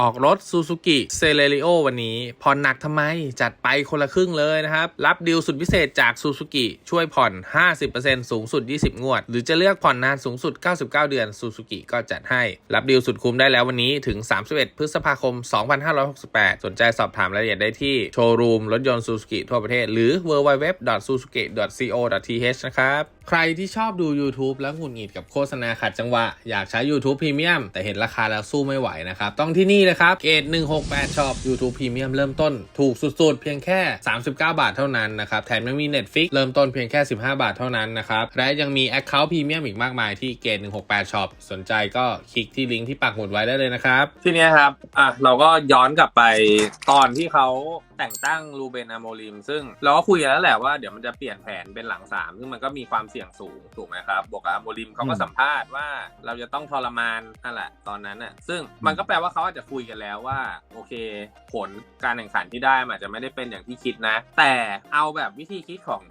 ออกรถ Suzuki c e l e r i o วันนี้ผ่อนหนักทำไม จัดไปคนละครึ่งเลยนะครับ รับดีลสุดพิเศษจาก Suzuki ช่วยผ่อน 50%สูงสุด 20 งวด หรือจะเลือกผ่อนนานสูงสุด 99 เดือน Suzuki ก็จัดให้ รับดีลสุดคุ้มได้แล้ววันนี้ถึง 31 พฤษภาคม 2568 สนใจสอบถามรายละเอียดได้ที่โชว์รูมรถยนต์ Suzuki ทั่วประเทศ หรือ www.suzuki.co.th นะครับใครที่ชอบดู YouTube แล้วหงุดหงิดกับโฆษณาขัดจังหวะอยากใช้ YouTube Premium แต่เห็นราคาแล้วสู้ไม่ไหวนะครับต้องที่นี่เลยครับเกต168 Shop YouTube Premium เริ่มต้นถูกสุดๆ เพียงแค่ 39 บาทเท่านั้นนะครับ แถมยังมี Netflix เริ่มต้นเพียงแค่ 15 บาทเท่านั้นนะครับ และยังมี Account Premium อีกมากมายที่เกต168 Shop สนใจก็คลิกที่ลิงก์ที่ปักหมุดไว้ได้เลยนะครับ ทีเนี้ยครับ อะ เราก็ย้อนกลับไปตอนที่เขา แต่งตั้งรูเบนอาโมลิมซึ่งเราก็คุยกันแล้วแหละว่าเดี๋ยวมันจะเปลี่ยนแผนเป็นหลังสามซึ่งมันก็มีความเสี่ยงสูงถูกไหมครับบอกกับอาโมลิมเขาก็อืมสัมภาษณ์ว่าเราจะต้องทรมานนั่นแหละตอนนั้นน่ะซึ่งมันก็แปลว่าเขาอาจจะคุยกันแล้วว่าโอเค ผลการแข่งขันที่ได้มันอาจจะไม่ได้เป็นอย่างที่คิดนะ แต่เอาแบบวิธีคิดของ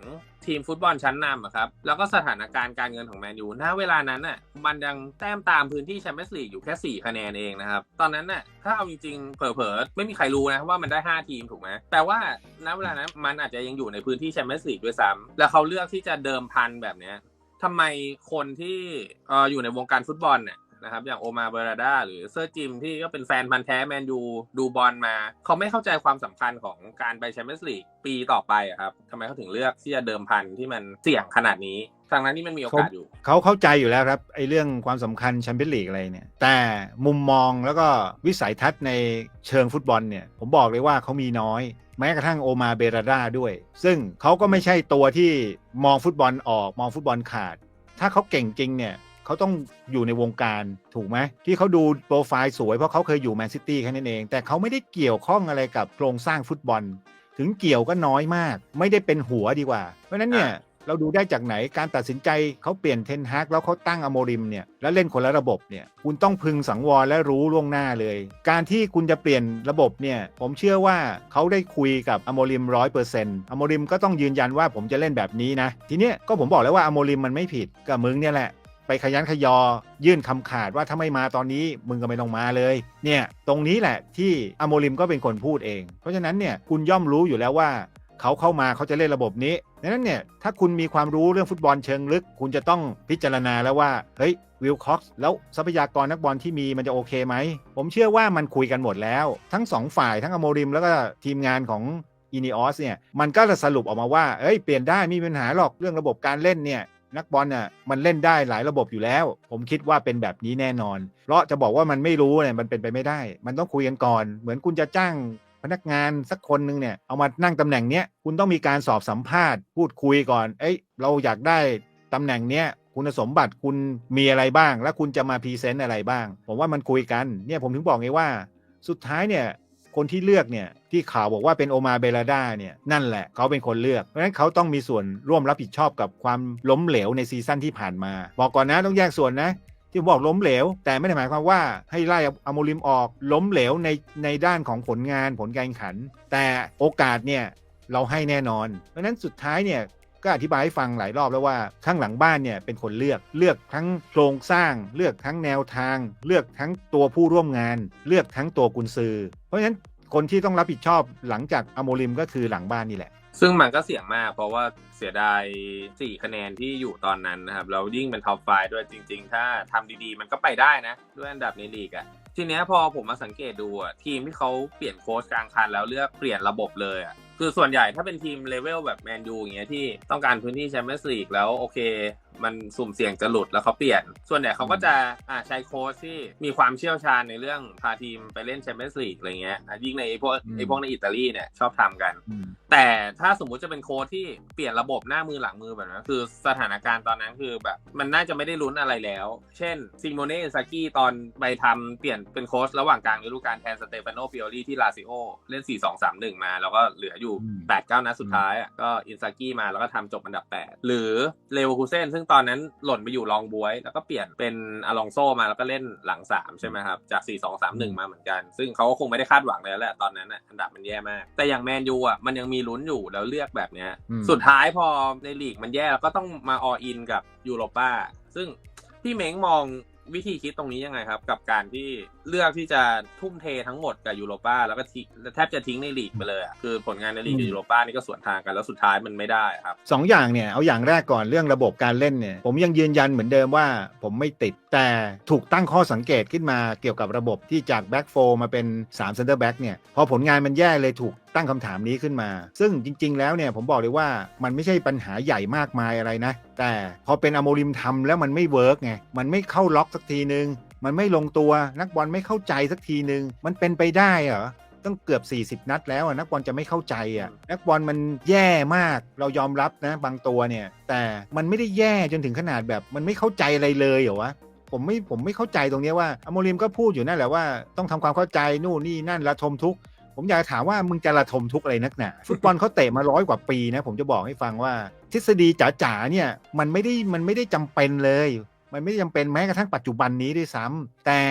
ทีมฟุตบอลชั้นนำอะครับ แล้วก็สถานการณ์การเงินของแมนยูณเวลานั้นน่ะมันยังแต้มตามพื้นที่แชมเปี้ยนส์ลีกอยู่แค่ 4 คะแนนเองนะครับ ตอนนั้นน่ะถ้าเอาจริงๆ เผลอๆ ไม่มีใครรู้นะว่ามันได้ 5 ทีมถูกไหมแปลว่าณเวลานั้นมันอาจจะยังอยู่ในพื้นที่แชมเปี้ยนส์ลีกด้วยซ้ำแล้วเขาเลือกที่จะเดิมพันแบบเนี้ยทำไมคนที่เอ่ออยู่ในวงการฟุตบอลเนี่ย นะครับ อย่างโอมาเบราดาหรือเซอร์จิมที่ก็เป็นแฟนพันธ์แท้แมนยูดูบอลมา เขาไม่เข้าใจความสำคัญของการไปแชมเปี้ยนส์ลีกปีต่อไปอะครับทำไมเขาถึงเลือกที่จะเดิมพันที่มันเสี่ยงขนาดนี้ทางนั้นที่มันมีโอกาสอยู่ เขาเข้าใจอยู่แล้วครับไอ้เรื่องความสำคัญแชมเปี้ยนลีกอะไรเนี่ย แต่มุมมองแล้วก็วิสัยทัศน์ในเชิงฟุตบอลเนี่ย ผมบอกเลยว่าเขามีน้อยแม้กระทั่งโอมาเบราดาด้วย ซึ่งเขาก็ไม่ใช่ตัวที่มองฟุตบอลออกมองฟุตบอลขาด ถ้าเขาเก่งจริงเนี่ย เขาต้องอยู่ในวงการถูกไหมที่เขาดูโปรไฟล์สวยเพราะเขาเคยอยู่แมนซิตี้แค่นั้นเอง แต่เขาไม่ได้เกี่ยวข้องอะไรกับโครงสร้างฟุตบอล ถึงเกี่ยวก็น้อยมาก ไม่ได้เป็นหัวดีกว่า เพราะฉะนั้นเนี่ยเราดูได้จากไหนการตัดสินใจเขาเปลี่ยนเทนฮากแล้วเขาตั้งอโมริมเนี่ยแล้วเล่นคนละระบบเนี่ยคุณต้องพึงสังวรและรู้ล่วงหน้าเลย การที่คุณจะเปลี่ยนระบบเนี่ยผมเชื่อว่าเขาได้คุยกับอโมริมร้อยเปอร์เซ็นต์อโมริมก็ต้องยืนยันว่าผมจะเล่นแบบนี้นะ ทีเนี้ยก็ผมบอกแล้วว่าอโมริมมันไม่ผิดกับมึงเนี่ยแหละ ไปขยันขยอ ยื่นคำขาดว่าถ้าไม่มาตอนนี้มึงก็ไม่ต้องมาเลย เนี่ยตรงนี้แหละที่อโมริมก็เป็นคนพูดเอง เพราะฉะนั้นเนี่ยคุณย่อมรู้อยู่แล้วว่าเขาเข้ามาเขาจะเล่นระบบนี้ดังนั้นเนี่ยถ้าคุณมีความรู้เรื่องฟุตบอลเชิงลึก คุณจะต้องพิจารณาแล้วว่าเฮ้ยวิลคอกซ์แล้วทรัพยากรนักบอลที่มีมันจะโอเคไหม ผมเชื่อว่ามันคุยกันหมดแล้ว ทั้งสองฝ่ายทั้งอโมริมแล้วก็ทีมงานของอินิออสเนี่ยมันก็จะสรุปออกมาว่าเอ้ยเปลี่ยนได้มีปัญหาหรอกเรื่องระบบการเล่นเนี่ย นักบอลน่ะมันเล่นได้หลายระบบอยู่แล้ว ผมคิดว่าเป็นแบบนี้แน่นอน เพราะจะบอกว่ามันไม่รู้เนี่ยมันเป็นไปไม่ได้ มันต้องคุยกันก่อน เหมือนคุณจะจ้างพนักงานสักคนหนึ่งเนี่ยเอามานั่งตำแหน่งเนี้ยคุณต้องมีการสอบสัมภาษณ์พูดคุยก่อน เอ้ยเราอยากได้ตำแหน่งเนี้ยคุณสมบัติคุณมีอะไรบ้าง แล้วคุณจะมาพรีเซนต์อะไรบ้าง ผมว่ามันคุยกันเนี่ยผมถึงบอกไงว่า สุดท้ายเนี่ย คนที่เลือกเนี่ยที่ข่าวบอกว่าเป็นโอมาเบลาดาเนี่ยนั่นแหละเขาเป็นคนเลือก เพราะฉะนั้นเขาต้องมีส่วนร่วมรับผิดชอบกับความล้มเหลวในซีซั่นที่ผ่านมา บอกก่อนนะต้องแยกส่วนนะที่บอกล้มเหลว แต่ไม่ได้หมายความว่าให้ไล่อโมริมออกล้มเหลวในในด้านของผลงานผลการแข่งขัน แต่โอกาสเนี่ยเราให้แน่นอน เพราะฉะนั้นสุดท้ายเนี่ย ก็อธิบายให้ฟังหลายรอบแล้วว่าข้างหลังบ้านเนี่ยเป็นคนเลือกเลือกทั้งโครงสร้าง เลือกทั้งแนวทาง เลือกทั้งตัวผู้ร่วมงาน เลือกทั้งตัวกุนซือ เพราะฉะนั้นคนที่ต้องรับผิดชอบหลังจากอโมริมก็คือหลังบ้านนี่แหละ ซึ่งมันก็เสี่ยงมาก เพราะว่าเสียดาย 4 คะแนนที่อยู่ตอนนั้นนะครับแล้วยิ่งเป็นท็อปไฟด้วยจริง ๆ ถ้าทำดีๆ มันก็ไปได้นะ ด้วยอันดับในลีกอะทีเนี้ยพอผมมาสังเกตดูอะทีมที่เขาเปลี่ยนโค้ชกลางคันแล้วเลือกเปลี่ยนระบบเลยอะ คือส่วนใหญ่ถ้าเป็นทีมเลเวลแบบแมนยูอย่างเงี้ยที่ต้องการพื้นที่แชมเปี้ยนส์ลีกแล้วโอเค มันสุ่มเสี่ยงจะหลุดแล้วเขาเปลี่ยน ส่วนใหญ่เขาก็จะอ่าใช้โค้ชที่มีความเชี่ยวชาญในเรื่องพาทีมไปเล่นแชมเปี้ยนส์ลีกอะไรเงี้ยอะยิ่งในไอ้พวกอืมไอ้พวกในอิตาลีเนี่ยชอบทำกัน แต่ถ้าสมมุติจะเป็นโค้ชที่เปลี่ยนระบบหน้ามือหลังมือแบบนั้นคือสถานการณ์ตอนนั้นคือแบบมันน่าจะไม่ได้ลุ้นอะไรแล้ว เช่นซิโมเน่ซากิตอนไปทำเปลี่ยนเป็นโค้ชระหว่างกลางฤดูกาลแทนสเตฟานโนปิโอลีที่ลาซิโอเล่น 4 2 3 1 มา แล้วก็เหลืออยู่อืม8 9นัดสุดท้ายอะก็อินซากิมาแล้วก็ทำจบอันดับ 8 หรือเลเวอร์คูเซนซึ่งตอนนั้นหล่นไปอยู่รองบวย แล้วก็เปลี่ยนเป็นอลองโซมาแล้วก็เล่นหลัง3ใช่ไหมครับ จาก4 2 3 1มาเหมือนกัน ซึ่งเขาก็คงไม่ได้คาดหวังเลยแหละตอนนั้นอะอันดับมันแย่มาก แต่อย่างแมนยูอะมันยังมีลุ้นอยู่แล้วเลือกแบบเนี้ยอืมสุดท้ายพอในลีกมันแย่แล้วก็ต้องมาออินกับยูโรป้าซึ่งพี่เม้งมอง วิธีคิดตรงนี้ยังไงครับ กับการที่เลือกที่จะทุ่มเททั้งหมดกับยูโรป้าแล้วก็ทิ้งแทบจะทิ้งในลีกไปเลยอะคือผลงานในลีกกับยูโรป้านี่ก็สวนทางกันแล้วสุดท้ายมันไม่ได้ครับสองอย่างเนี่ยเอาอย่างแรกก่อนเรื่องระบบการเล่นเนี่ยผมยังยืนยันเหมือนเดิมว่าผมไม่ติดแต่ถูกตั้งข้อสังเกตขึ้นมาเกี่ยวกับระบบที่จากแบ็กโฟมาเป็น3 center back เนี่ยพอผลงานมันแย่เลยถูก ตั้งคำถามนี้ขึ้นมา ซึ่งจริง ๆ แล้วเนี่ยผมบอกเลยว่ามันไม่ใช่ปัญหาใหญ่มากมายอะไรนะ แต่พอเป็นอโมริมทำแล้วมันไม่เวิร์กไง มันไม่เข้าล็อกสักทีนึง มันไม่ลงตัวนักบอลไม่เข้าใจสักทีนึง มันเป็นไปได้เหรอต้องเกือบ 40 นัดแล้วนักบอลจะไม่เข้าใจอะนักบอลมันแย่มากเรายอมรับนะบางตัวเนี่ย แต่มันไม่ได้แย่จนถึงขนาดแบบ มันไม่เข้าใจอะไรเลยเหรอวะผมไม่ผมไม่เข้าใจตรงเนี้ยว่าอโมริมก็พูดอยู่นั่นแหละว่าต้องทำความเข้าใจนู่นนี่นั่นระทมทุกข์ ผมอยากจะถามว่ามึงจะระทมทุกข์อะไรนักหนาฟุตบอลเขาเตะมาร้อยกว่าปีนะผมจะบอกให้ฟังว่า ทฤษฎีจ๋าๆเนี่ยมันไม่ได้มันไม่ได้จำเป็นเลย มันไม่ได้จำเป็นแม้กระทั่งปัจจุบันนี้ด้วยซ้ำแต่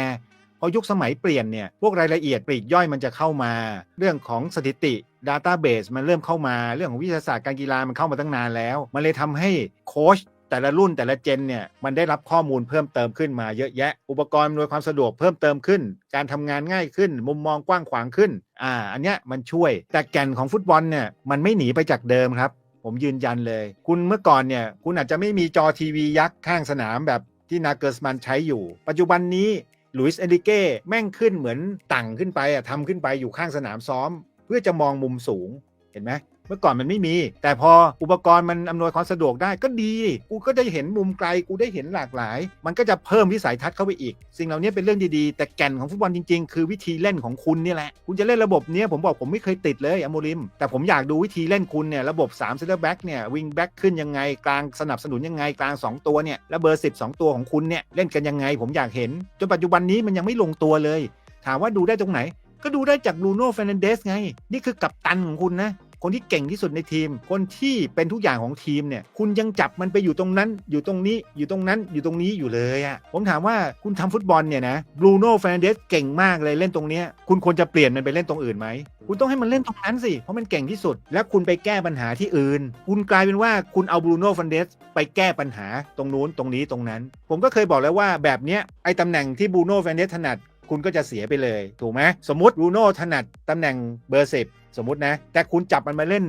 พอยุคสมัยเปลี่ยนเนี่ยพวกรายละเอียดปลีกย่อยมันจะเข้ามา เรื่องของสถิติ Database มันเริ่มเข้ามาเรื่องของวิทยาศาสตร์การกีฬามันเข้ามาตั้งนานแล้ว มันเลยทำให้โค้ช แต่ละรุ่นแต่ละเจนเนี่ยมันได้รับข้อมูลเพิ่มเติมขึ้นมาเยอะแยะ อุปกรณ์อำนวยความสะดวกเพิ่มเติมขึ้น การทำงานง่ายขึ้น มุมมองกว้างขวางขึ้นอ่าอันเนี้ยมันช่วย แต่แก่นของฟุตบอลเนี่ยมันไม่หนีไปจากเดิมครับ ผมยืนยันเลย คุณเมื่อก่อนเนี่ยคุณอาจจะไม่มีจอทีวียักษ์ข้างสนามแบบที่นาเกิร์สมันใช้อยู่ ปัจจุบันนี้ลุยส์เอลิเก้แม่งขึ้นเหมือนตั่งขึ้นไปอะทำขึ้นไปอยู่ข้างสนามซ้อม เพื่อจะมองมุมสูงเห็นไหม เมื่อก่อนมันไม่มี แต่พออุปกรณ์มันอำนวยความสะดวกได้ก็ดี กูก็ได้เห็นมุมไกล กูได้เห็นหลากหลาย มันก็จะเพิ่มวิสัยทัศน์เข้าไปอีก สิ่งเหล่านี้เป็นเรื่องดีๆ แต่แก่นของฟุตบอลจริงๆ คือวิธีเล่นของคุณนี่แหละ คุณจะเล่นระบบเนี้ยผมบอกผมไม่เคยติดเลยอโมริม แต่ผมอยากดูวิธีเล่นคุณเนี่ยระบบ3เซนเตอร์แบ็กเนี่ยวิงแบ็กขึ้นยังไงกลางสนับสนุนยังไงกลาง 2 ตัวเนี่ยแล้วเบอร์ 10 2 ตัวของคุณเนี่ยเล่นกันยังไงผมอยากเห็นจนปัจจุบันนี้มันยังไม่ลงตัวเลย ถามว่าดูได้ตรงไหน ก็ดูได้จากบรูโน่เฟรนันเดสไง นี่คือกัปตันของคุณนะ คนที่เก่งที่สุดในทีม คนที่เป็นทุกอย่างของทีมเนี่ยคุณยังจับมันไปอยู่ตรงนั้น อยู่ตรงนี้อยู่ตรงนั้นอยู่ตรงนี้อยู่เลยอะผมถามว่าคุณทำฟุตบอลเนี่ยนะบรูโน่เฟรนเดสเก่งมากเลยเล่นตรงเนี้ยคุณควรจะเปลี่ยนมันไปเล่นตรงอื่นไหมคุณต้องให้มันเล่นตรงนั้นสิ เพราะมันเก่งที่สุด แล้วคุณไปแก้ปัญหาที่อื่น คุณกลายเป็นว่าคุณเอาบรูโน่เฟรนันเดสไปแก้ปัญหาตรงนู้นตรงนี้ตรงนั้น ผมก็เคยบอกแล้วว่าแบบเนี้ยไอ้ตำแหน่งที่บรูโน่เฟรนันเดสถนัดคุณก็จะเสียไปเลย ถูกไหมสมมติบรูโน่ถนัดตำแหน่งเบอร์สิบ สมมตินะ แต่คุณจับมันมาเล่น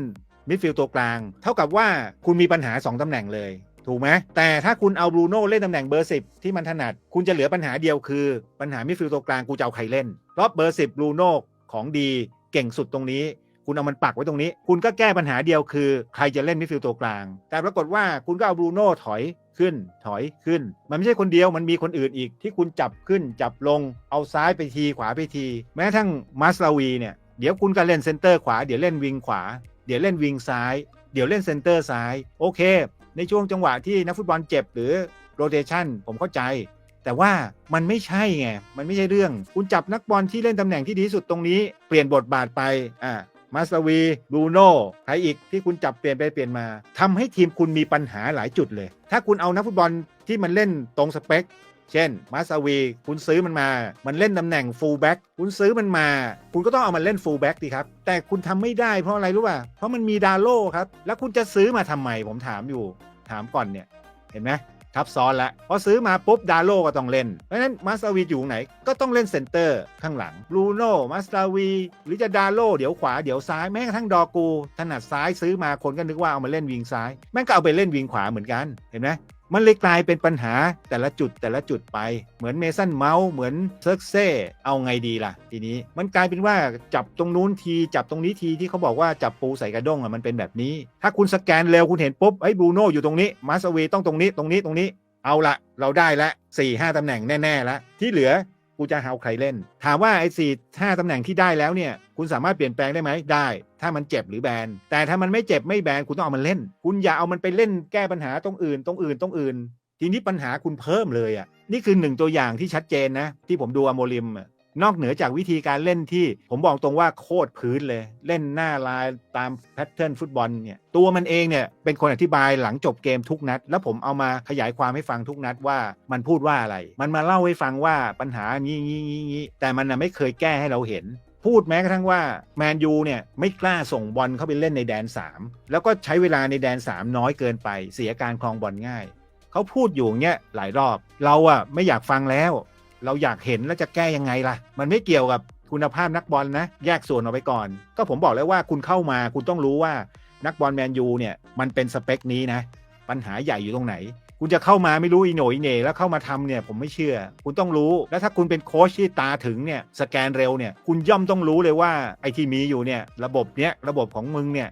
มิดฟิลด์ตัวกลาง เท่ากับว่าคุณมีปัญหา 2ตำแหน่งเลย ถูกไหมแต่ถ้าคุณเอาบรูโน่เล่นตำแหน่งเบอร์สิบที่มันถนัด คุณจะเหลือปัญหาเดียวคือ ปัญหามิดฟิลด์ตัวกลางกูจะเอาใครเล่นเพราะเบอร์สิบบรูโน่ของดีเก่งสุดตรงนี้คุณเอามันปักไว้ตรงนี้ คุณก็แก้ปัญหาเดียวคือ ใครจะเล่นมิดฟิลด์ตัวกลาง แต่ปรากฏว่าคุณก็เอาบรูโน่ถอยขึ้นถอยขึ้น มันไม่ใช่คนเดียวมันมีคนอื่นอีกที่คุณจับขึ้นจับลง เอาซ้ายไปทีขวาไปที แม้ทั่งมาสลาวีเนี่ย เดี๋ยวคุณก็เล่นเซนเตอร์ขวา เดี๋ยวเล่นวิงขวา เดี๋ยวเล่นวิงซ้าย เดี๋ยวเล่นเซนเตอร์ซ้าย โอเค ในช่วงจังหวะที่นักฟุตบอลเจ็บหรือโรเตชันผมเข้าใจ แต่ว่ามันไม่ใช่ไง มันไม่ใช่เรื่อง คุณจับนักบอลที่เล่นตำแหน่งที่ดีที่สุดตรงนี้ เปลี่ยนบทบาทไป อ่ามาสวีบรูโน่ใครอีกที่คุณจับเปลี่ยนไปเปลี่ยนมาทำให้ทีมคุณมีปัญหาหลายจุดเลย ถ้าคุณเอานักฟุตบอลที่มันเล่นตรงสเปค เช่นมาสวีคุณซื้อมันมา มันเล่นตำแหน่งฟูลแบ็กคุณซื้อมันมา คุณก็ต้องเอามันเล่นฟูลแบ็กดีครับ แต่คุณทำไม่ได้เพราะอะไรรู้ป่ะ เพราะมันมีดาโล่ครับ แล้วคุณจะซื้อมาทำไมผมถามอยู่ ถามก่อนเนี่ย เห็นไหมทับซ้อนละพอซื้อมาปุ๊บดาโลก็ต้องเล่น เพราะฉะนั้นมาสตาวีอยู่ไหนก็ต้องเล่นเซนเตอร์ข้างหลังบรูโน่มาสตาวีหรือจะดาโลเดี๋ยวขวาเดี๋ยวซ้ายแม้กระทั่งดอกูถนัดซ้ายซื้อมาคนก็นึกว่าเอามาเล่นวิงซ้าย แม่งก็เอาไปเล่นวิงขวาเหมือนกันเห็นไหม มันเลยกลายเป็นปัญหาแต่ละจุดแต่ละจุดไป เหมือนเมสันเมาส์เหมือนเซิร์กเซ่เอาไงดีล่ะ ทีนี้มันกลายเป็นว่าจับตรงนู้นที จับตรงนี้ทีที่เขาบอกว่าจับปูใส่กระด้งอะมันเป็นแบบนี้ ถ้าคุณสแกนเร็วคุณเห็นปุ๊บไอ้บรูโน่อยู่ตรงนี้มาสเวต้องตรงนี้ตรงนี้ตรงนี้เอาละเราได้ละ4ี่ห้าตำแหน่งแน่ๆแล้วที่เหลือ กูจะเอาใครเล่น ถามว่าไอ้สี่ห้าตำแหน่งที่ได้แล้วเนี่ย คุณสามารถเปลี่ยนแปลงได้ไหมได้ ถ้ามันเจ็บหรือแบนแต่ถ้ามันไม่เจ็บไม่แบนคุณต้องเอามันเล่น คุณอย่าเอามันไปเล่นแก้ปัญหาตรงอื่นตรงอื่นตรงอื่น ทีนี้ปัญหาคุณเพิ่มเลยอะนี่คือหนึ่งตัวอย่างที่ชัดเจนนะที่ผมดูอโมริม นอกเหนือจากวิธีการเล่นที่ผมบอกตรงว่าโคตรพื้นเลย เล่นหน้าลายตามแพทเทิร์นฟุตบอลเนี่ยตัวมันเองเนี่ยเป็นคนอธิบายหลังจบเกมทุกนัด แล้วผมเอามาขยายความให้ฟังทุกนัดว่ามันพูดว่าอะไร มันมาเล่าให้ฟังว่าปัญหางี้งี้งี้งี้แต่มันน่ะไม่เคยแก้ให้เราเห็นพูดแม้กระทั่งว่าแมนยูเนี่ยไม่กล้าส่งบอลเข้าไปเล่นในแดน 3 แล้วก็ใช้เวลาในแดน 3 น้อยเกินไป เสียการครองบอลง่าย เขาพูดอยู่อย่างเงี้ยหลายรอบ เราอะไม่อยากฟังแล้ว เราอยากเห็นแล้วจะแก้ยังไงล่ะ มันไม่เกี่ยวกับคุณภาพนักบอลนะ แยกส่วนออกไปก่อน ก็ผมบอกแล้วว่าคุณเข้ามาคุณต้องรู้ว่านักบอลแมนยูเนี่ยมันเป็นสเปคนี้นะ ปัญหาใหญ่อยู่ตรงไหน คุณจะเข้ามาไม่รู้อีโหนอีเหน่แล้วเข้ามาทำเนี่ยผมไม่เชื่อ คุณต้องรู้แล้วถ้าคุณเป็นโค้ชที่ตาถึงเนี่ยสแกนเร็วเนี่ยคุณย่อมต้องรู้เลยว่าไอที่มีอยู่เนี่ยระบบเนี้ยระบบของมึงเนี่ย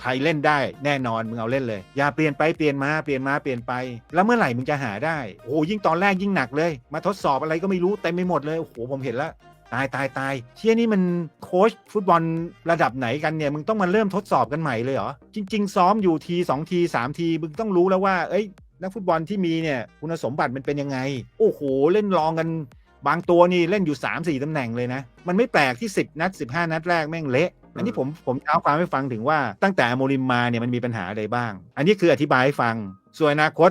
ใครเล่นได้แน่นอนมึงเอาเล่นเลย อย่าเปลี่ยนไปเปลี่ยนมาเปลี่ยนมาเปลี่ยนไป แล้วเมื่อไหร่มึงจะหาได้โอ้ยิ่งตอนแรกยิ่งหนักเลย มาทดสอบอะไรก็ไม่รู้เต็มไปหมดเลยโอ้โหผมเห็นแล้วตายตายตายเชี่ยนี่มันโค้ชฟุตบอลระดับไหนกันเนี่ย มึงต้องมาเริ่มทดสอบกันใหม่เลยเหรอ จริง ๆ ซ้อมอยู่ทีสองทีสามทีมึงต้องรู้แล้วว่า เอ้ย นักฟุตบอลที่มีเนี่ยคุณสมบัติมันเป็นยังไง โอ้โห เล่นลองกัน บางตัวนี่เล่นอยู่ 3 4 ตำแหน่งเลยนะ มันไม่แปลกที่ 10 นัด 15 นัดแรกแม่งเละ อันนี้ผมผมเท้าความให้ฟังถึงว่าตั้งแต่โมริมมาเนี่ยมันมีปัญหาอะไรบ้าง อันนี้คืออธิบายให้ฟัง ส่วนอนาคต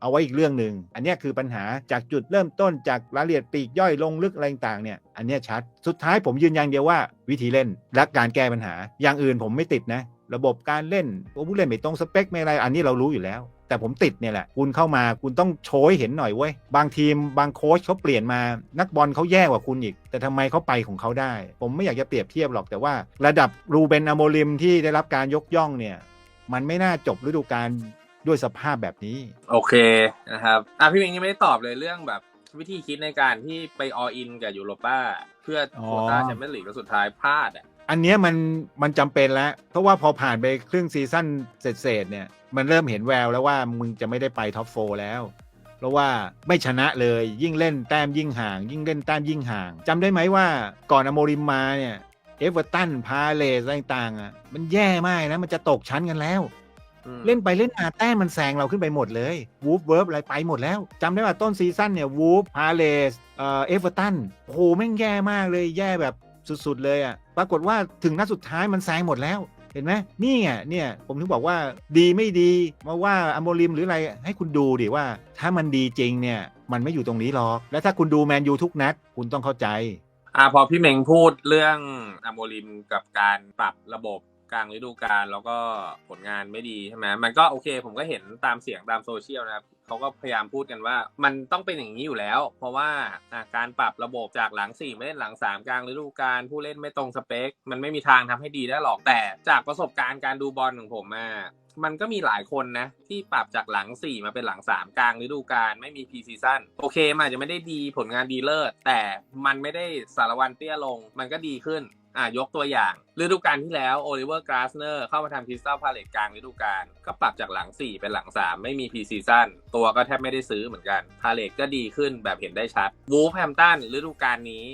เอาไว้อีกเรื่องหนึ่ง อันนี้คือปัญหาจากจุดเริ่มต้นจากรายละเอียดปีกย่อยลงลึกอะไรต่างเนี่ย อันนี้ชัด สุดท้ายผมยืนยันเดียวว่าวิธีเล่นและการแก้ปัญหา อย่างอื่นผมไม่ติดนะ ระบบการเล่นตัวผู้เล่นไม่ตรงสเปคไม่อะไร อันนี้เรารู้อยู่แล้ว แต่ผมติดเนี่ยแหละ คุณเข้ามาคุณต้องโชว์ให้เห็นหน่อยเว้ย บางทีมบางโค้ชเขาเปลี่ยนมา นักบอลเขาแย่กว่าคุณอีก แต่ทำไมเขาไปของเขาได้ ผมไม่อยากจะเปรียบเทียบหรอกแต่ว่า ระดับรูเบนอโมริมที่ได้รับการยกย่องเนี่ย มันไม่น่าจบฤดูกาลด้วยสภาพแบบนี้ โอเคนะครับอะพี่เมงยังไม่ได้ตอบเลยเรื่องแบบวิธีคิดในการที่ไปออินกับยูโรป้าเพื่ออ๋อโควต้าแชมเปี้ยนลีกแล้วสุดท้ายพลาดอะอันเนี้ยมันมันจำเป็นแล้ว เพราะว่าพอผ่านไปครึ่งซีซั่นเสร็จๆเนี่ย มันเริ่มเห็นแววแล้วว่ามึงจะไม่ได้ไปท็อปโฟแล้วเพราะว่าไม่ชนะเลยยิ่งเล่นแต้มยิ่งห่าง ยิ่งเล่นแต้มยิ่งห่างจำได้ไหมว่าก่อนอโมริมมาเนี่ยเอเวอร์ตันพาเลสอะไรต่างๆอะมันแย่มากนะ มันจะตกชั้นกันแล้วอืมเล่นไปเล่นมาแต้มมันแซงเราขึ้นไปหมดเลยวูฟเวิร์บอะไรไปหมดแล้วจำได้ว่าต้นซีซั่นเนี่ยวูฟพาเลสเอ่อเอเวอร์ตันโอ้โหแม่งแย่มากเลยแย่แบบสุดๆเลยอะ่ะปรากฏว่าถึงนัดสุดท้ายมันแซงหมดแล้ว เห็นไหมนี่ไงเนี่ยผมถึงบอกว่าดีไม่ดีมาว่าอโมริมหรืออะไรให้คุณดูดิว่า ถ้ามันดีจริงเนี่ยมันไม่อยู่ตรงนี้หรอก และถ้าคุณดูแมนยูทุกนัด คุณต้องเข้าใจอะพอพี่เมงพูดเรื่องอโมริมกับการปรับระบบกลางฤดูกาลแล้วก็ผลงานไม่ดีใช่ไหมมันก็โอเค ผมก็เห็นตามเสียงตามโซเชียลนะครับ เขาก็พยายามพูดกันว่า มันต้องเป็นอย่างนี้อยู่แล้ว เพราะว่าการปรับระบบจากหลัง4ไม่เล่นหลัง 3 กลางฤดูกาลผู้เล่นไม่ตรงสเปค มันไม่มีทางทำให้ดีได้หรอกแต่ จากประสบการณ์การดูบอลของผมมามันก็มีหลายคนนะ ที่ปรับจากหลัง 4 มาเป็นหลัง 3 กลางฤดูกาลไม่มีพีซีซั่นโอเคมันอาจจะไม่ได้ดีผลงานดีเลิศแต่มันไม่ได้สารวันเตี้ยลง มันก็ดีขึ้น อะยกตัวอย่างฤดูกาลที่แล้วโอลิเวอร์กราสเนอร์เข้ามาทำคริสตัลพาเลตกลางฤดูกาลก็ปรับจากหลัง 4 เป็นหลัง 3 ไม่มีพีซีซั่นตัวก็แทบไม่ได้ซื้อเหมือนกัน พาเลตก็ดีขึ้นแบบเห็นได้ชัดวูฟแฮมตันฤดูกาลนี้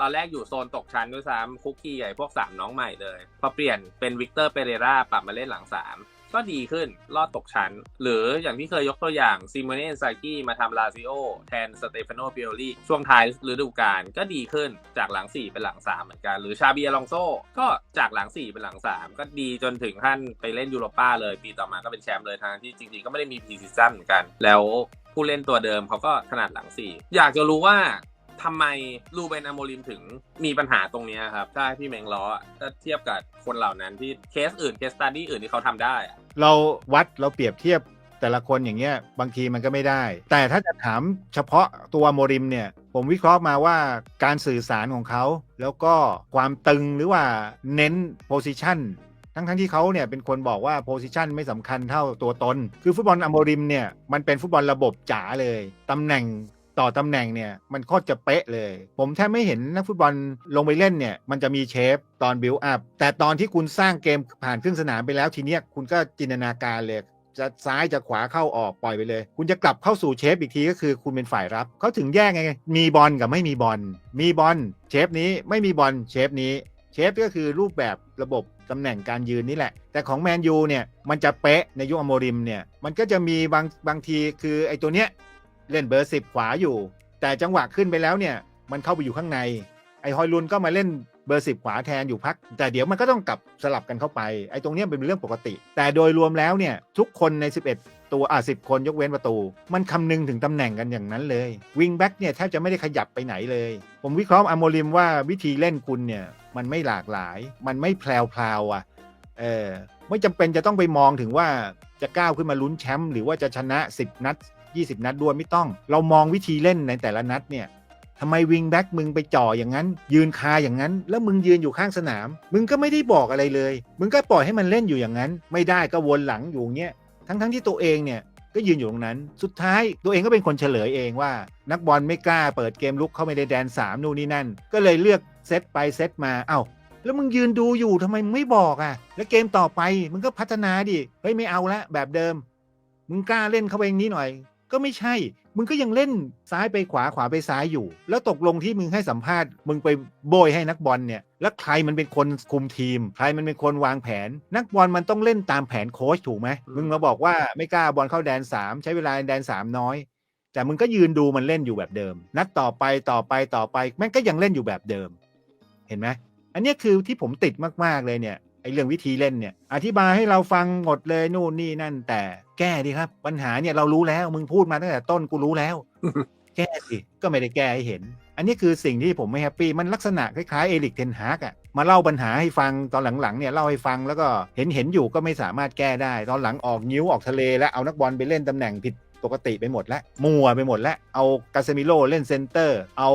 ตอนแรกอยู่โซนตกชั้นด้วยซ้ำคุกกี้ใหญ่พวก 3 น้องใหม่เลย พอเปลี่ยนเป็นวิกเตอร์เปเรราปรับมาเล่นหลัง 3 ก็ดีขึ้นรอดตกชั้น หรืออย่างที่เคยยกตัวอย่างซิโมเน่ซากิมาทำลาซิโอแทนสเตฟานโนเปียรีช่วงท้ายฤดูกาลก็ดีขึ้นจากหลัง 4 เป็นหลัง 3 เหมือนกัน หรือชาเบียลองโซก็จากหลัง 4 เป็นหลัง 3 ก็ดีจนถึงขั้นไปเล่นยูโรป้าเลย ปีต่อมาก็เป็นแชมป์เลยทางที่จริงๆก็ไม่ได้มีพรีซีซั่นเหมือนกัน แล้วผู้เล่นตัวเดิมเขาก็ถนัดหลัง 4 อยากจะรู้ว่า ทำไมลูเบนอโมริมถึงมีปัญหาตรงนี้ครับถ้าให้พี่เมงล้อถ้าเทียบกับคนเหล่านั้นที่เคสอื่นเคสตัดดี้อื่นที่เขาทำได้ เราวัดเราเปรียบเทียบแต่ละคนอย่างเงี้ยบางทีมันก็ไม่ได้ แต่ถ้าจะถามเฉพาะตัวโมริมเนี่ย ผมวิเคราะห์มาว่าการสื่อสารของเขา แล้วก็ความตึงหรือว่าเน้นโพซิชันทั้งทั้งๆที่เขาเนี่ยเป็นคนบอกว่าโพซิชันไม่สำคัญเท่าตัวตน คือฟุตบอลอโมริมเนี่ยมันเป็นฟุตบอลระบบจ๋าเลยตำแหน่ง ต่อตำแหน่งเนี่ยมันโคตรจะเป๊ะเลย ผมแทบไม่เห็นนักฟุตบอลลงไปเล่นเนี่ยมันจะมีเชฟตอนบิวอัพแต่ตอนที่คุณสร้างเกมผ่านครึ่งสนามไปแล้วทีเนี้ยคุณก็จินตนาการเลยจะซ้ายจะขวาเข้าออกปล่อยไปเลย คุณจะกลับเข้าสู่เชฟอีกทีก็คือคุณเป็นฝ่ายรับเขาถึงแยกไง มีบอลกับไม่มีบอลมีบอลเชฟนี้ไม่มีบอลเชฟนี้ เชฟก็คือรูปแบบระบบตำแหน่งการยืนนี่แหละ แต่ของแมนยูเนี่ยมันจะเป๊ะในยุคอโมริมเนี่ยมันก็จะมีบางบางทีคือไอ้ตัวเนี้ย เล่นเบอร์สิบขวาอยู่ แต่จังหวะขึ้นไปแล้วเนี่ย มันเข้าไปอยู่ข้างใน ไอ้ฮอยลุนก็มาเล่นเบอร์สิบขวาแทนอยู่พัก แต่เดี๋ยวมันก็ต้องกลับสลับกันเข้าไปไอ้ตรงเนี้ยเป็นเรื่องปกติ แต่โดยรวมแล้วเนี่ยทุกคนใน 11 ตัวอะสิคนยกเว้นประตู มันคำนึงถึงตำแหน่งกันอย่างนั้นเลยวิงแบ็กเนี่ยแทบจะไม่ได้ขยับไปไหนเลย ผมวิเคราะห์อโมริมว่าวิธีเล่นคุณเนี่ยมันไม่หลากหลาย มันไม่แพรวๆอะเออไม่จำเป็นจะต้องไปมองถึงว่าจะก้าวขึ้นมาลุ้นแชมป์หรือว่าจะชนะ 10 นัด 20 นัดด้วยไม่ต้อง เรามองวิธีเล่นในแต่ละนัดเนี่ยทำไมวิงแบ็กมึงไปจ่ออย่างนั้น ยืนคาอย่างนั้น แล้วมึงยืนอยู่ข้างสนาม มึงก็ไม่ได้บอกอะไรเลย มึงก็ปล่อยให้มันเล่นอยู่อย่างนั้น ไม่ได้ก็วนหลังอยู่อย่างเงี้ยทั้งๆที่ตัวเองเนี่ยก็ยืนอยู่ตรงนั้น สุดท้ายตัวเองก็เป็นคนเฉลยเองว่า นักบอลไม่กล้าเปิดเกมลุกเข้าไปในแดน 3 นู่นนี่นั่น ก็เลยเลือกเซตไปเซตมาเอ้าแล้วมึงยืนดูอยู่ทำไมมึงไม่บอกอะ แล้วเกมต่อไปมึงก็พัฒนาดิเฮ้ยไม่เอาละแบบเดิม มึงกล้าเล่นเข้าไปอย่างนี้หน่อย ก็ไม่ใช่ มึงก็ยังเล่นซ้ายไปขวาขวาไปซ้ายอยู่ แล้วตกลงที่มึงให้สัมภาษณ์ มึงไปโบยให้นักบอลเนี่ย แล้วใครมันเป็นคนคุมทีม ใครมันเป็นคนวางแผน นักบอลมันต้องเล่นตามแผนโค้ชถูกไหมอืมมึงมาบอกว่าไม่กล้าบอลเข้าแดน 3 ใช้เวลาในแดน 3 น้อย แต่มึงก็ยืนดูมันเล่นอยู่แบบเดิม นัดต่อไปต่อไปต่อไปแม่งก็ยังเล่นอยู่แบบเดิม เห็นไหมอันเนี้ยคือที่ผมติดมากๆเลยเนี่ย ไอ้เรื่องวิธีเล่นเนี่ย อธิบายให้เราฟังหมดเลยนู่นนี่นั่น แต่แก้ดิครับ ปัญหาเนี่ยเรารู้แล้วมึงพูดมาตั้งแต่ต้นกูรู้แล้ว แก้สิก็ไม่ได้แก้ให้เห็น อันนี้คือสิ่งที่ผมไม่แฮปปี้มันลักษณะคล้ายๆเอลิกเทนฮากอะ มาเล่าปัญหาให้ฟังตอนหลังๆเนี่ยเล่าให้ฟังแล้วก็เห็นเห็นอยู่ก็ไม่สามารถแก้ได้ ตอนหลังออกนิ้วออกทะเลแล้วเอานักบอลไปเล่นตำแหน่งผิดปกติไปหมดแล้วมัวไปหมดแล้ว เอากาเซมิโลเล่นเซนเตอร์ เอา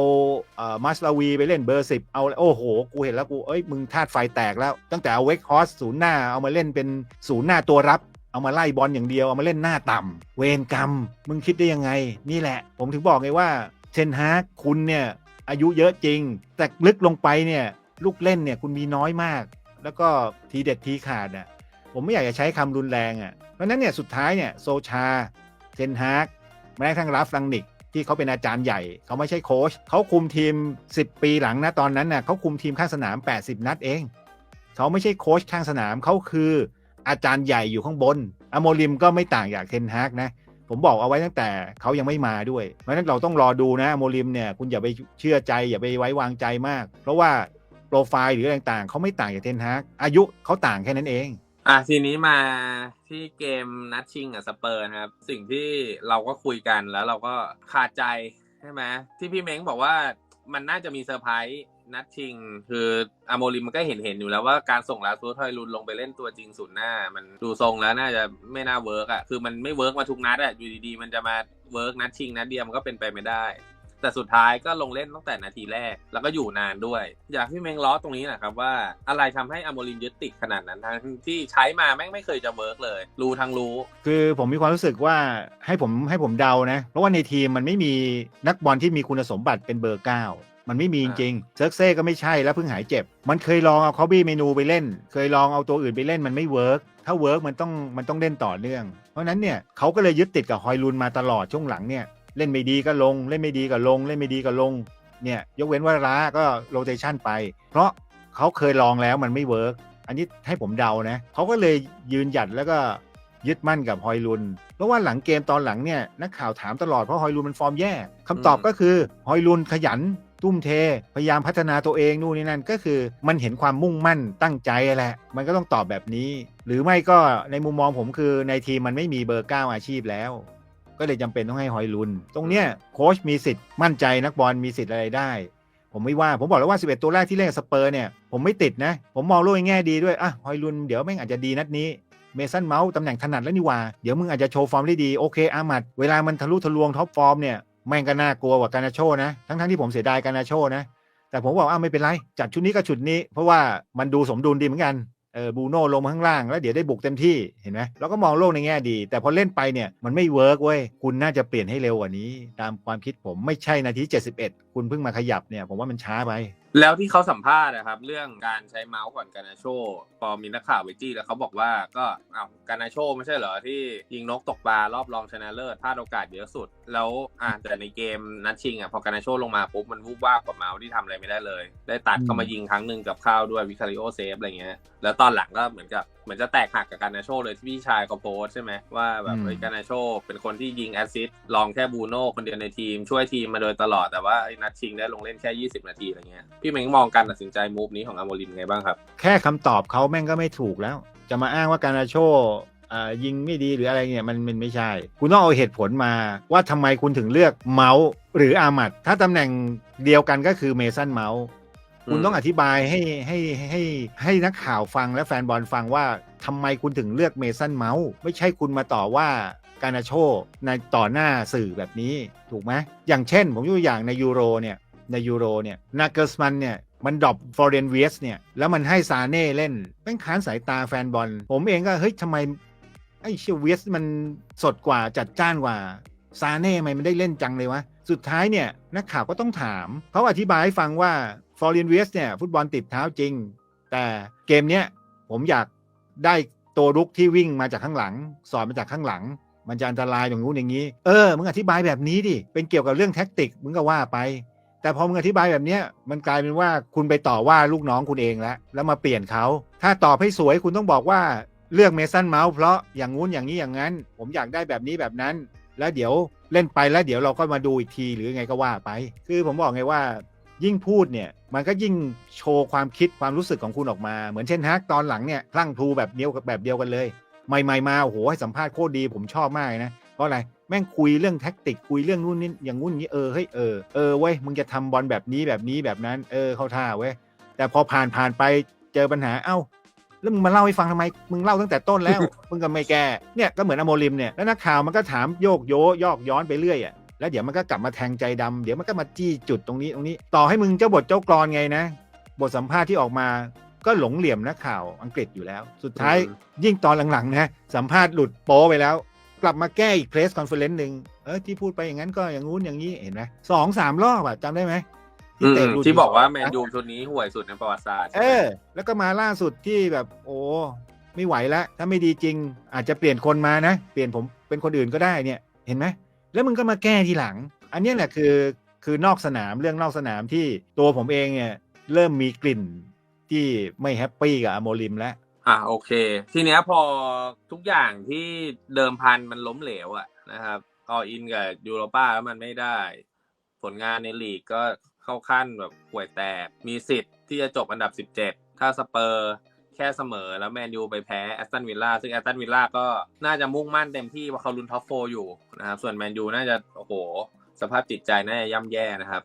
เอ่อมัสลาวีไปเล่นเบอร์สิบเอาโอ้โห กูเห็นแล้วกูเอ้ยมึงธาตุไฟแตกแล้ว ตั้งแต่เอาเวกฮอสศูนย์หน้าเอามาเล่นเป็นศูนย์หน้าตัวรับเอามาไล่บอลอย่างเดียวเอามาเล่นหน้าต่ำเวรกรรม มึงคิดได้ยังไง นี่แหละ ผมถึงบอกไงว่าเทนฮากคุณเนี่ยอายุเยอะจริง แต่ลึกลงไปเนี่ย ลูกเล่นเนี่ยคุณมีน้อยมาก แล้วก็ทีเด็ดทีขาดอะผมไม่อยากจะใช้คำรุนแรงอะเพราะนั้นเนี่ยสุดท้ายเนี่ยโซชาเทนฮากแม้กระทั่งราฟลังนิกที่เขาเป็นอาจารย์ใหญ่ เขาไม่ใช่โค้ชเขาคุมทีม 10 ปีหลังนะตอนนั้นน่ะเขาคุมทีมข้างสนาม 80 นัดเอง เขาไม่ใช่โค้ชข้างสนามเขาคืออาจารย์ใหญ่อยู่ข้างบนอโมริมก็ไม่ต่างจากเทนฮากนะ ผมบอกเอาไว้ตั้งแต่เขายังไม่มาด้วย เพราะฉะนั้นเราต้องรอดูนะอโมริมเนี่ยคุณอย่าไปเชื่อใจอย่าไปไว้วางใจมาก เพราะว่า โปรไฟล์หรืออะไรต่างๆเขาไม่ต่างจากเทนฮากอายุเขาต่างแค่นั้นเอง อะทีนี้มาที่เกมนัดชิงกับสเปอร์นะครับ สิ่งที่เราก็คุยกันแล้วเราก็ขาดใจใช่ไหมที่พี่เม้งบอกว่ามันน่าจะมีเซอร์ไพรส์นัดชิง คืออาโมริมมันก็เห็นเห็นอยู่แล้วว่าการส่งลาซูทอยลุนลงไปเล่นตัวจริงศูนย์หน้า มันดูทรงแล้วน่าจะไม่น่าเวิร์กอะคือมันไม่เวิร์กมาทุกนัดอะอยู่ดีๆ มันจะมาเวิร์กนัดชิงนัดเดียวมันก็เป็นไปไม่ได้ แต่สุดท้ายก็ลงเล่นตั้งแต่นาทีแรกแล้วก็อยู่นานด้วย อยากพี่เมงล้อตรงนี้นะครับว่าอะไรทำให้อโมริมยึดติดขนาดนั้นทั้งที่ใช้มาแม่งไม่เคยจะเวิร์กเลย รู้ทั้งรู้ คือผมมีความรู้สึกว่าให้ผมให้ผมเดานะ เพราะว่าในทีมมันไม่มีนักบอลที่มีคุณสมบัติเป็นเบอร์9มันไม่มีจริงเซิร์กเซ่ก็ไม่ใช่แล้วเพิ่งหายเจ็บ มันเคยลองเอาคอบี้เมนูไปเล่น เคยลองเอาตัวอื่นไปเล่นมันไม่เวิร์กถ้าเวิร์กมันต้องมันต้องเล่นต่อเนื่อง เพราะฉะนั้นเนี่ยเขาก็เลยยึดติดกับฮอยลุนมาตลอดช่วงหลังเนี่ย เล่นไม่ดีก็ลง เล่นไม่ดีก็ลง เล่นไม่ดีก็ลง เนี่ยยกเว้นว่าร้าก็โรเตชันไป เพราะเขาเคยลองแล้วมันไม่เวิร์กอันนี้ให้ผมเดานะเขาก็เลยยืนหยัดแล้วก็ยึดมั่นกับฮอยลุน เพราะว่าหลังเกมตอนหลังเนี่ยนักข่าวถามตลอดเพราะฮอยลุนมันฟอร์มแย่คำตอบอืมก็คือฮอยลุนขยันตุ้มเท พยายามพัฒนาตัวเองนู่นนี่นั่นก็คือมันเห็นความมุ่งมั่นตั้งใจแหละ มันก็ต้องตอบแบบนี้ หรือไม่ก็ในมุมมองผมคือในทีมมันไม่มีเบอร์เก้าอาชีพแล้ว ก็เลยจำเป็นต้องให้ฮอยลุน ตรงเนี้ยโค้ชมีสิทธิ์มั่นใจนักบอลมีสิทธิ์อะไรได้ ผมไม่ว่าผมบอกแล้วว่า 11 ตัวแรกที่เล่นกับสเปอร์เนี่ยผมไม่ติดนะ ผมมองโลกในแง่ดีด้วยอะฮอยลุนเดี๋ยวแม่งอาจจะดีนัดนี้เมสันเมาส์ตำแหน่งถนัดแล้วนี่หว่า เดี๋ยวมึงอาจจะโชว์ฟอร์มได้ดีโอเคอามัดเวลามันทะลุทะลวงท็อปฟอร์มเนี่ยแม่งก็น่ากลัวกว่าการนาโชนะทั้งๆที่ผมเสียดายการนาโชนะ แต่ผมบอกอ้าวไม่เป็นไร จัดชุดนี้กับชุดนี้ เพราะว่ามันดูสมดุลดีเหมือนกัน เออบูโน่ลงมาข้างล่างแล้วเดี๋ยวได้บุกเต็มที่เห็นไหมเราก็มองโลกในแง่ดี แต่พอเล่นไปเนี่ยมันไม่เวิร์กเว้ยคุณน่าจะเปลี่ยนให้เร็วกว่านี้ ตามความคิดผมไม่ใช่นาที 71 คุณเพิ่งมาขยับเนี่ยผมว่ามันช้าไปแล้วที่เขาสัมภาษณ์นะครับ เรื่องการใช้เมาส์ก่อนกานาโชพอมีนักข่าวไปจี้แล้วเขาบอกว่าก็อ้าวกานาโชไม่ใช่เหรอที่ยิงนกตกปลารอบรองชนะเลิศพลาดโอกาสเยอะสุด แล้วอ่าแต่ในเกมนัดชิงอะพอกานาโชลงมาปุ๊บมันวูบว่าบกว่าเมาส์ที่ทำอะไรไม่ได้เลย ได้ตัดเข้ามายิงครั้งหนึ่งกับข้าวด้วยวิคาริโอเซฟอะไรเงี้ยแล้วตอนหลังก็เหมือนกับ มือนจะแตกหักกับการนาโชเลยที่พี่ชายเขาโพสต์ใช่ไหมว่าแบบอืมเฮ้ยการนาโชเป็นคนที่ยิงแอสซิสต์ลองแค่บูโน่คนเดียวในทีมช่วยทีมมาโดยตลอดแต่ว่าไอ้นัดชิงได้ลงเล่นแค่ 20 นาทีอะไรเงี้ยพี่เม้งมองการตัดสินใจมูฟนี้ของอาโมริมไงบ้างครับ แค่คำตอบเขาแม่งก็ไม่ถูกแล้ว จะมาอ้างว่าการนาโชอ่ายิงไม่ดีหรืออะไรเนี่ยมันมันไม่ใช่ คุณต้องเอาเหตุผลมาว่าทำไมคุณถึงเลือกเมาส์หรืออามัดถ้าตำแหน่งเดียวกันก็คือเมสันเมาส์ คุณต้องอธิบายให้ให้ให้ให้นักข่าวฟังและแฟนบอลฟังว่าทำไมคุณถึงเลือกเมสันเมาส์ไม่ใช่คุณมาต่อว่าการนาโชในต่อหน้าสื่อแบบนี้ถูกไหมอย่างเช่น ผมยกตัวอย่างในยูโรเนี่ยในยูโรเนี่ยนาเกอร์สมันเนี่ยมันดรอปฟอร์เรนเวียสเนี่ยแล้วมันให้ซาเน่เล่นแม่งค้านสายตาแฟนบอล ผมเองก็เฮ้ยทำไมไอ้เชียเวียสมันสดกว่าจัดจ้านกว่าซาเน่ทำไมมันได้เล่นจังเลยวะ สุดท้ายเนี่ยนักข่าวก็ต้องถาม เขาอธิบายให้ฟังว่า ฟอร์เรนเวียสเนี่ยฟุตบอลติดเท้าจริง แต่เกมเนี้ยผมอยากได้ตัวรุกที่วิ่งมาจากข้างหลัง สอนมาจากข้างหลัง มันจะอันตรายอย่างงู้นอย่างนี้ เออมึงอธิบายแบบนี้ดิเป็นเกี่ยวกับเรื่องแท็กติกมึงก็ว่าไป แต่พอมึงอธิบายแบบเนี้ยมันกลายเป็นว่าคุณไปต่อว่าลูกน้องคุณเองแล้วแล้วมาเปลี่ยนเขาถ้าตอบให้สวยคุณต้องบอกว่าเลือกเมสันเมาส์เพราะอย่างงู้นอย่างนี้อย่างนั้น ผมอยากได้แบบนี้แบบนั้น แล้วเดี๋ยวเล่นไปแล้วเดี๋ยวเราก็มาดูอีกทีหรือไงก็ว่าไป คือผมบอกไงว่า ยิ่งพูดเนี่ยมันก็ยิ่งโชว์ความคิดความรู้สึกของคุณออกมา เหมือนเช่นฮักตอนหลังเนี่ยพลั่งพลูแบบเดียวกับแบบเดียวกันเลยใหม่ๆมาโอ้โหให้สัมภาษณ์โคตรดีผมชอบมากนะเพราะอะไรแม่งคุยเรื่องแท็กติกคุยเรื่องนู่นนี่อย่างงู้นอย่างนี้เออเฮ้ยเออเออเว้ยมึงจะทำบอลแบบนี้แบบนี้แบบนั้น เออเข้าท่าเว้ยแต่พอผ่านผ่านไปเจอปัญหาเอ้าแล้วมึงมาเล่าให้ฟังทำไม มึงเล่าตั้งแต่ต้นแล้ว มึงก็ไม่แก้เนี่ยก็เหมือนอโมริมเนี่ยแล้วนักข่าวมันก็ถามโยกโยยอกย้อนไปเรื่อยอะ แล้วเดี๋ยวมันก็กลับมาแทงใจดำเดี๋ยวมันก็มาจี้จุดตรงนี้ตรงนี้ ต่อให้มึงเจ้าบทเจ้ากรอนไงนะ บทสัมภาษณ์ที่ออกมาก็หลงเหลี่ยมนักข่าวอังกฤษอยู่แล้ว สุดท้ายอืมยิ่งตอนหลังๆนะสัมภาษณ์หลุดโป๊ไปแล้ว กลับมาแก้อีกเพรสคอนเฟอเรนซ์หนึ่งเออที่พูดไปอย่างนั้นก็อย่างงู้นอย่างนี้เห็นไหมสองสามรอบอะจำได้ไหมอืมเตะหลุดที่บอกว่าแมนนะยูชุดนี้ห่วยสุดในประวัติศาสตร์เออ แล้วก็มาล่าสุดที่แบบโอ้ไม่ไหวแล้วถ้าไม่ดีจริง อาจจะเปลี่ยนคนมานะ เปลี่ยนผมเป็นคนอื่นก็ได้เนี่ย เห็นไหม แล้วมึงก็มาแก้ทีหลัง อันนี้แหละคือคือนอกสนามเรื่องนอกสนามที่ตัวผมเองเนี่ยเริ่มมีกลิ่นที่ไม่แฮปปี้กับอโมริมแล้วอะโอเค ทีเนี้ยพอทุกอย่างที่เดิมพันมันล้มเหลวอะนะครับออินกับยูโรป้าแล้วมันไม่ได้ ผลงานในลีกก็เข้าขั้นแบบป่วยแตก มีสิทธิ์ที่จะจบอันดับ 17 ถ้าสเปอร์ ค่เสมอแล้วแมนยูไปแพ้แอสตันวิลล่าซึ่งแอสตันวิลล่าก็น่าจะมุ่งมั่นเต็มที่เพราะเขาลุ้นท็อปโฟอยู่นะครับส่วนแมนยูน่าจะโอ้โหสภาพจิตใจน่าจะย่ำแย่นะครับ